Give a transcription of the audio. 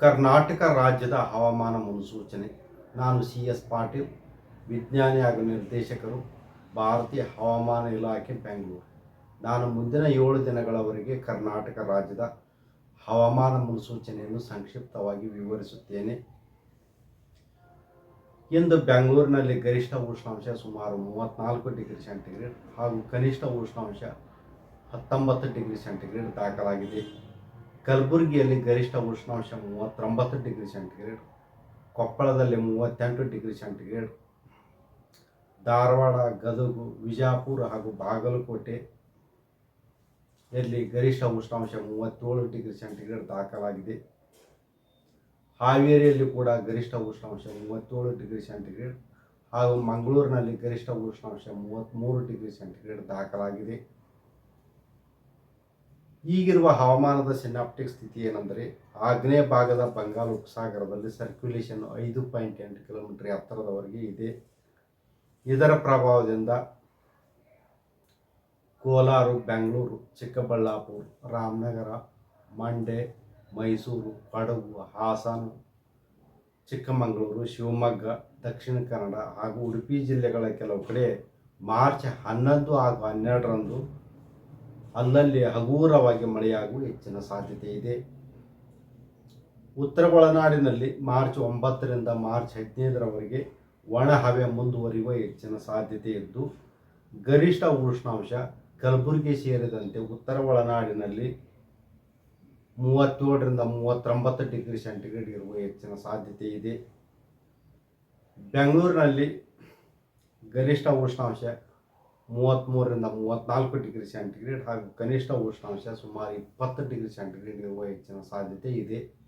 ಕರ್ನಾಟಕ ರಾಜ್ಯದ ಹವಾಮಾನ ಮುನ್ಸೂಚನೆ. ನಾನು ಸಿ ಎಸ್ ಪಾಟೀಲ್, ವಿಜ್ಞಾನಿ ಹಾಗೂ ನಿರ್ದೇಶಕರು, ಭಾರತೀಯ ಹವಾಮಾನ ಇಲಾಖೆ, ಬೆಂಗಳೂರು. ನಾನು ಮುಂದಿನ ಏಳು ದಿನಗಳವರೆಗೆ ಕರ್ನಾಟಕ ರಾಜ್ಯದ ಹವಾಮಾನ ಮುನ್ಸೂಚನೆಯನ್ನು ಸಂಕ್ಷಿಪ್ತವಾಗಿ ವಿವರಿಸುತ್ತೇನೆ. ಇಂದು ಬೆಂಗಳೂರಿನಲ್ಲಿ ಗರಿಷ್ಠ ಉಷ್ಣಾಂಶ ಸುಮಾರು ಮೂವತ್ತ್ನಾಲ್ಕು ಡಿಗ್ರಿ ಸೆಂಟಿಗ್ರೇಡ್ ಹಾಗೂ ಕನಿಷ್ಠ ಉಷ್ಣಾಂಶ ಹತ್ತೊಂಬತ್ತು ಡಿಗ್ರಿ ಸೆಂಟಿಗ್ರೇಡ್ ದಾಖಲಾಗಿದೆ. ಕಲಬುರಗಿಯಲ್ಲಿ ಗರಿಷ್ಠ ಉಷ್ಣಾಂಶ ಮೂವತ್ತೊಂಬತ್ತು ಡಿಗ್ರಿ ಸೆಂಟಿಗ್ರೇಡ್, ಕೊಪ್ಪಳದಲ್ಲಿ ಮೂವತ್ತೆಂಟು ಡಿಗ್ರಿ ಸೆಂಟಿಗ್ರೇಡ್, ಧಾರವಾಡ, ಗದಗು, ವಿಜಾಪುರ ಹಾಗೂ ಬಾಗಲಕೋಟೆ ಇಲ್ಲಿ ಗರಿಷ್ಠ ಉಷ್ಣಾಂಶ ಮೂವತ್ತೇಳು ಡಿಗ್ರಿ ಸೆಂಟಿಗ್ರೇಡ್ ದಾಖಲಾಗಿದೆ. ಹಾವೇರಿಯಲ್ಲಿ ಕೂಡ ಗರಿಷ್ಠ ಉಷ್ಣಾಂಶ ಮೂವತ್ತೇಳು ಡಿಗ್ರಿ ಸೆಂಟಿಗ್ರೇಡ್ ಹಾಗೂ ಮಂಗಳೂರಿನಲ್ಲಿ ಗರಿಷ್ಠ ಉಷ್ಣಾಂಶ ಮೂವತ್ತ್ಮೂರು ಡಿಗ್ರಿ ಸೆಂಟಿಗ್ರೇಡ್ ದಾಖಲಾಗಿದೆ. ಈಗಿರುವ ಹವಾಮಾನದ ಸಿನಾಪ್ಟಿಕ್ ಸ್ಥಿತಿ ಏನೆಂದರೆ, ಆಗ್ನೇಯ ಭಾಗದ ಬಂಗಾಳ ಉಪಸಾಗರದಲ್ಲಿ ಸರ್ಕ್ಯುಲೇಷನ್ ಐದು ಪಾಯಿಂಟ್ ಎಂಟು ಕಿಲೋಮೀಟರ್ ಎತ್ತರದವರೆಗೆ ಇದೆ. ಇದರ ಪ್ರಭಾವದಿಂದ ಕೋಲಾರು, ಬೆಂಗಳೂರು, ಚಿಕ್ಕಬಳ್ಳಾಪುರ, ರಾಮನಗರ, ಮಂಡ್ಯ, ಮೈಸೂರು ಕೊಡಗು ಹಾಸನ, ಚಿಕ್ಕಮಗಳೂರು, ಶಿವಮೊಗ್ಗ, ದಕ್ಷಿಣ ಕನ್ನಡ ಹಾಗೂ ಉಡುಪಿ ಜಿಲ್ಲೆಗಳ ಕೆಲವು ಕಡೆ ಮಾರ್ಚ್ ಹನ್ನೊಂದು ಹಾಗೂ ಹನ್ನೆರಡರಂದು ಅಲ್ಲಲ್ಲಿ ಹಗೂರವಾಗಿ ಮಳೆಯಾಗುವ ಹೆಚ್ಚಿನ ಸಾಧ್ಯತೆ ಇದೆ. ಉತ್ತರ ಒಳನಾಡಿನಲ್ಲಿ ಮಾರ್ಚ್ ಒಂಬತ್ತರಿಂದ ಮಾರ್ಚ್ ಹದಿನೈದರವರೆಗೆ ಒಣ ಹವೆ ಮುಂದುವರಿಯುವ ಹೆಚ್ಚಿನ ಸಾಧ್ಯತೆ ಇದ್ದು, ಗರಿಷ್ಠ ಉಷ್ಣಾಂಶ ಕಲಬುರಗಿ ಸೇರಿದಂತೆ ಉತ್ತರ ಒಳನಾಡಿನಲ್ಲಿ ಮೂವತ್ತೇಳರಿಂದ ಮೂವತ್ತೊಂಬತ್ತು ಡಿಗ್ರಿ ಸೆಂಟಿಗ್ರೇಡ್ ಇರುವ ಹೆಚ್ಚಿನ ಸಾಧ್ಯತೆ ಇದೆ. ಬೆಂಗಳೂರಿನಲ್ಲಿ ಗರಿಷ್ಠ ಉಷ್ಣಾಂಶ ಮೂವತ್ತ್ಮೂರರಿಂದ ಮೂವತ್ತ್ನಾಲ್ಕು ಡಿಗ್ರಿ ಸೆಂಟಿಗ್ರೇಡ್ ಹಾಗೂ ಕನಿಷ್ಠ ಉಷ್ಣಾಂಶ ಸುಮಾರು ಇಪ್ಪತ್ತು ಡಿಗ್ರಿ ಸೆಂಟಿಗ್ರೇಡ್ ಇರುವ ಹೆಚ್ಚಿನ ಸಾಧ್ಯತೆ ಇದೆ.